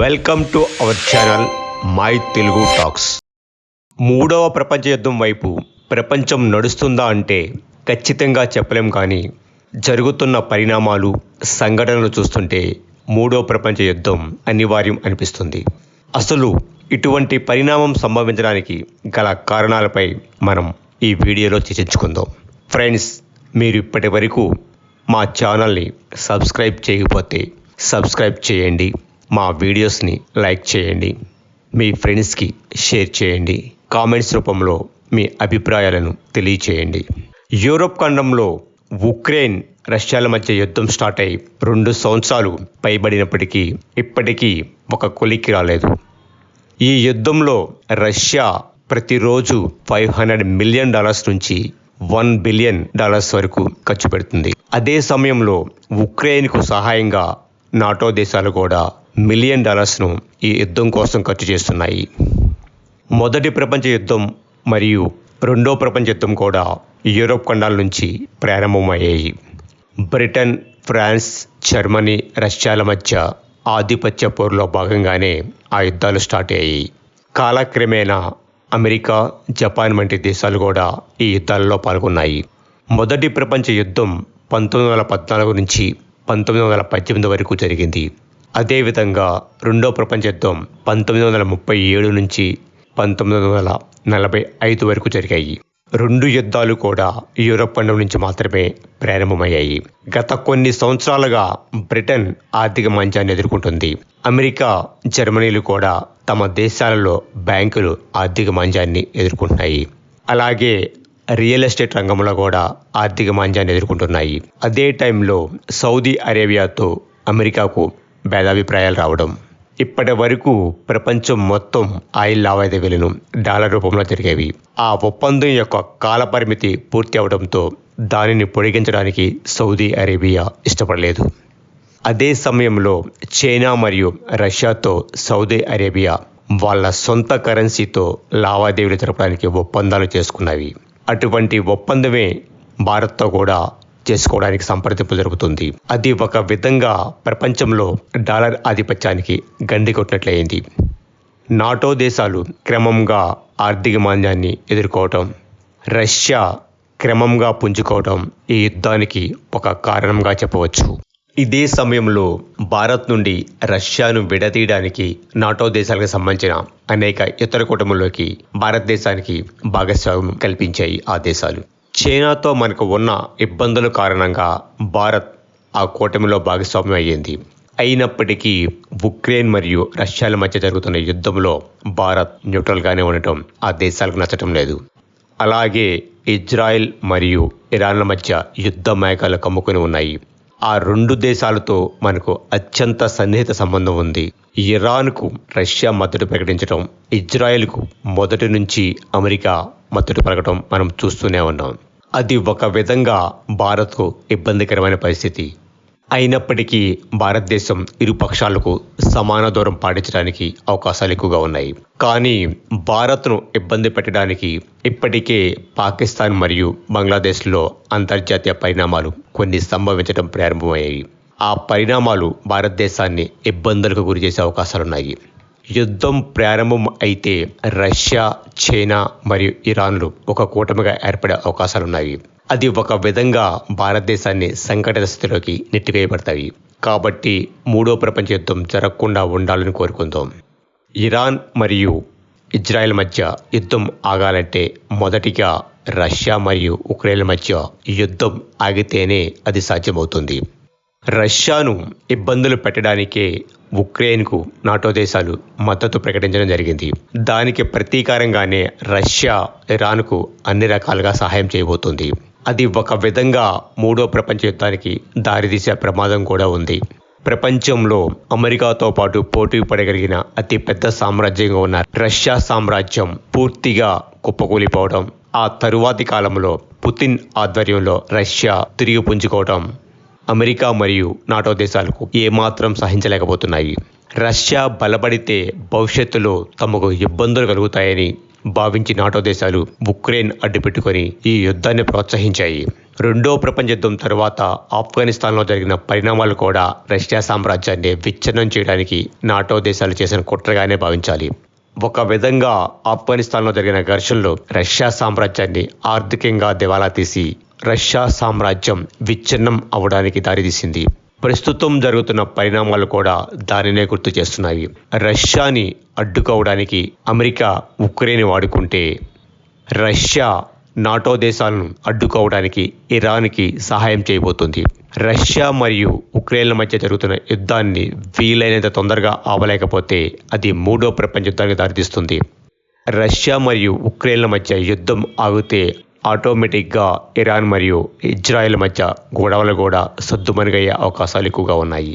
Welcome to our channel my Telugu talks మూడవ ప్రపంచ యుద్ధం వైపు ప్రపంచం నడుస్తుందా అంటే ఖచ్చితంగా చెప్పలేం కానీ జరుగుతున్న పరిణామాలు సంఘటనలు చూస్తుంటే మూడవ ప్రపంచ యుద్ధం అనివార్యం అనిపిస్తుంది. అసలు ఇటువంటి పరిణామం సంభవించడానికి గల కారణాలపై మనం ఈ వీడియోలో చర్చించుకుందాం. ఫ్రెండ్స్ మీరు ఇప్పటి వరకు మా ఛానల్ని సబ్స్క్రైబ్ చేయకపోతే సబ్స్క్రైబ్ చేయండి. మా వీడియోస్ని లైక్ చేయండి మీ ఫ్రెండ్స్కి షేర్ చేయండి కామెంట్స్ రూపంలో మీ అభిప్రాయాలను తెలియచేయండి. యూరోప్ ఖండంలో ఉక్రెయిన్ రష్యాల మధ్య యుద్ధం స్టార్ట్ అయి రెండు సంవత్సరాలు పైబడినప్పటికీ ఇప్పటికీ ఒక కొలికి రాలేదు. ఈ యుద్ధంలో రష్యా ప్రతిరోజు ఫైవ్ హండ్రెడ్ మిలియన్ డాలర్స్ నుంచి వన్ బిలియన్ డాలర్స్ వరకు ఖర్చు పెడుతుంది. అదే సమయంలో ఉక్రెయిన్కు సహాయంగా నాటో దేశాలు కూడా మిలియన్ డాలర్స్ను ఈ యుద్ధం కోసం ఖర్చు చేస్తున్నాయి. మొదటి ప్రపంచ యుద్ధం మరియు రెండో ప్రపంచ యుద్ధం కూడా యూరోప్ ఖండాల నుంచి ప్రారంభమయ్యాయి. బ్రిటన్ ఫ్రాన్స్ జర్మనీ రష్యాల మధ్య ఆధిపత్య పోరులో భాగంగానే ఆ యుద్ధాలు స్టార్ట్ అయ్యాయి. కాలక్రమేణా అమెరికా జపాన్ వంటి దేశాలు కూడా ఈ యుద్ధాలలో పాల్గొన్నాయి. మొదటి ప్రపంచ యుద్ధం పంతొమ్మిది వందల పద్నాలుగు నుంచి పంతొమ్మిది వందల పద్దెనిమిది వరకు జరిగింది. అదేవిధంగా రెండో ప్రపంచ యుద్ధం పంతొమ్మిది వందల ముప్పై ఏడు నుంచి పంతొమ్మిది వందల నలభై ఐదు వరకు జరిగాయి. రెండు యుద్ధాలు కూడా యూరప్ ఖండం నుంచి మాత్రమే ప్రారంభమయ్యాయి. గత కొన్ని సంవత్సరాలుగా బ్రిటన్ ఆర్థిక మంచాన్ని ఎదుర్కొంటుంది. అమెరికా జర్మనీలు కూడా తమ దేశాలలో బ్యాంకులు ఆర్థిక మాంద్యాన్ని ఎదుర్కొంటున్నాయి. అలాగే రియల్ ఎస్టేట్ రంగంలో కూడా ఆర్థిక మాంద్యాన్ని ఎదుర్కొంటున్నాయి. అదే టైంలో సౌదీ అరేబియాతో అమెరికాకు భేదాభిప్రాయాలు రావడం. ఇప్పటి వరకు ప్రపంచం మొత్తం ఆయిల్ లావాదేవీలను డాలర్ రూపంలో జరిగేవి. ఆ ఒప్పందం యొక్క కాలపరిమితి పూర్తి అవడంతో దానిని పొడిగించడానికి సౌదీ అరేబియా ఇష్టపడలేదు. అదే సమయంలో చైనా మరియు రష్యాతో సౌదీ అరేబియా వాళ్ళ సొంత కరెన్సీతో లావాదేవీలు జరపడానికి ఒప్పందాలు చేసుకున్నవి అటువంటి ఒప్పందమే భారత్తో కూడా చేసుకోవడానికి సంప్రదింపు జరుగుతుంది. అది ఒక విధంగా ప్రపంచంలో డాలర్ ఆధిపత్యానికి గండి కొట్టినట్లయింది. నాటో దేశాలు క్రమంగా ఆర్థిక మాంద్యాన్ని ఎదుర్కోవటం రష్యా క్రమంగా పుంజుకోవటం ఈ యుద్ధానికి ఒక కారణంగా చెప్పవచ్చు. ఇదే సమయంలో భారత్ నుండి రష్యాను విడదీయడానికి నాటో దేశాలకు సంబంధించిన అనేక ఇతర కుటుంబంలోకి భారతదేశానికి భాగస్వామ్యం కల్పించాయి ఆ దేశాలు. చైనాతో మనకు ఉన్న ఇబ్బందుల కారణంగా భారత్ ఆ కూటమిలో భాగస్వామ్యం అయ్యింది అయినప్పటికీ ఉక్రెయిన్ మరియు రష్యాల మధ్య జరుగుతున్న యుద్ధంలో భారత్ న్యూట్రల్గానే ఉండటం ఆ దేశాలకు నచ్చటం లేదు. అలాగే ఇజ్రాయెల్ మరియు ఇరాన్ల మధ్య యుద్ధ మేఘాలు కమ్ముకొని ఉన్నాయి. ఆ రెండు దేశాలతో మనకు అత్యంత సన్నిహిత సంబంధం ఉంది. ఇరాన్కు రష్యా మద్దతు ప్రకటించడం ఇజ్రాయెల్కు మొదటి నుంచి అమెరికా మద్దతు పలకడం మనం చూస్తూనే ఉన్నాం. అది ఒక విధంగా భారత్కు ఇబ్బందికరమైన పరిస్థితి. అయినప్పటికీ భారతదేశం ఇరు పక్షాలకు సమాన దూరం పాటించడానికి అవకాశాలు ఎక్కువగా ఉన్నాయి. కానీ భారత్ను ఇబ్బంది పెట్టడానికి ఇప్పటికే పాకిస్తాన్ మరియు బంగ్లాదేశ్లో అంతర్జాతీయ పరిణామాలు కొన్ని సంభవించడం ప్రారంభమయ్యాయి. ఆ పరిణామాలు భారతదేశాన్ని ఇబ్బందులకు గురి చేసే అవకాశాలున్నాయి. యుద్ధం ప్రారంభం అయితే రష్యా చైనా మరియు ఇరాన్లు ఒక కూటమిగా ఏర్పడే అవకాశాలున్నాయి. అది ఒక విధంగా భారతదేశాన్ని సంఘటన స్థితిలోకి నెట్టివేయబడతాయి. కాబట్టి మూడో ప్రపంచ యుద్ధం జరగకుండా ఉండాలని కోరుకుందాం. ఇరాన్ మరియు ఇజ్రాయెల్ మధ్య యుద్ధం ఆగాలంటే మొదటిగా రష్యా మరియు ఉక్రెయిన్ మధ్య యుద్ధం ఆగితేనే అది సాధ్యమవుతుంది. రష్యాను ఇబ్బందులు పెట్టడానికే ఉక్రెయిన్కు నాటో దేశాలు మద్దతు ప్రకటించడం జరిగింది. దానికి ప్రతీకారంగానే రష్యా ఇరాన్కు అన్ని రకాలుగా సహాయం చేయబోతుంది. అది ఒక విధంగా మూడో ప్రపంచ యుద్ధానికి దారితీసే ప్రమాదం కూడా ఉంది. ప్రపంచంలో అమెరికాతో పాటు పోటీ పడగలిగిన అతిపెద్ద సామ్రాజ్యంగా ఉన్న రష్యా సామ్రాజ్యం పూర్తిగా కుప్పకూలిపోవడం ఆ తరువాతి కాలంలో పుతిన్ ఆధ్వర్యంలో రష్యా తిరిగి పుంజుకోవడం అమెరికా మరియు నాటో దేశాలకు ఏమాత్రం సహించలేకపోతున్నాయి. రష్యా బలపడితే భవిష్యత్తులో తమకు ఇబ్బందులు కలుగుతాయని భావించి నాటో దేశాలు ఉక్రెయిన్ అడ్డుపెట్టుకొని ఈ యుద్ధాన్ని ప్రోత్సహించాయి. రెండో ప్రపంచ యుద్ధం తర్వాత ఆఫ్ఘనిస్తాన్లో జరిగిన పరిణామాలు కూడా రష్యా సామ్రాజ్యాన్ని విచ్ఛిన్నం చేయడానికి నాటో దేశాలు చేసిన కుట్రగానే భావించాలి. ఒక విధంగా ఆఫ్ఘనిస్తాన్లో జరిగిన ఘర్షణలో రష్యా సామ్రాజ్యాన్ని ఆర్థికంగా దివాలా తీసి రష్యా సామ్రాజ్యం విచ్ఛిన్నం అవడానికి దారితీసింది. ప్రస్తుతం జరుగుతున్న పరిణామాలు కూడా దానినే గుర్తు చేస్తున్నాయి. రష్యాని అడ్డుకోవడానికి అమెరికా ఉక్రెయిన్ వాడుకుంటే రష్యా నాటో దేశాలను అడ్డుకోవడానికి ఇరాన్కి సహాయం చేయబోతుంది. రష్యా మరియు ఉక్రెయిన్ల మధ్య జరుగుతున్న యుద్ధాన్ని వీలైనంత తొందరగా ఆపలేకపోతే అది మూడో ప్రపంచ యుద్ధానికి దారితీస్తుంది. రష్యా మరియు ఉక్రెయిన్ల మధ్య యుద్ధం ఆగితే ఆటోమేటిక్గా ఇరాన్ మరియు ఇజ్రాయెల్ మధ్య గొడవలు కూడా సద్దుమణిగయ్యే అవకాశాలు ఎక్కువగా ఉన్నాయి.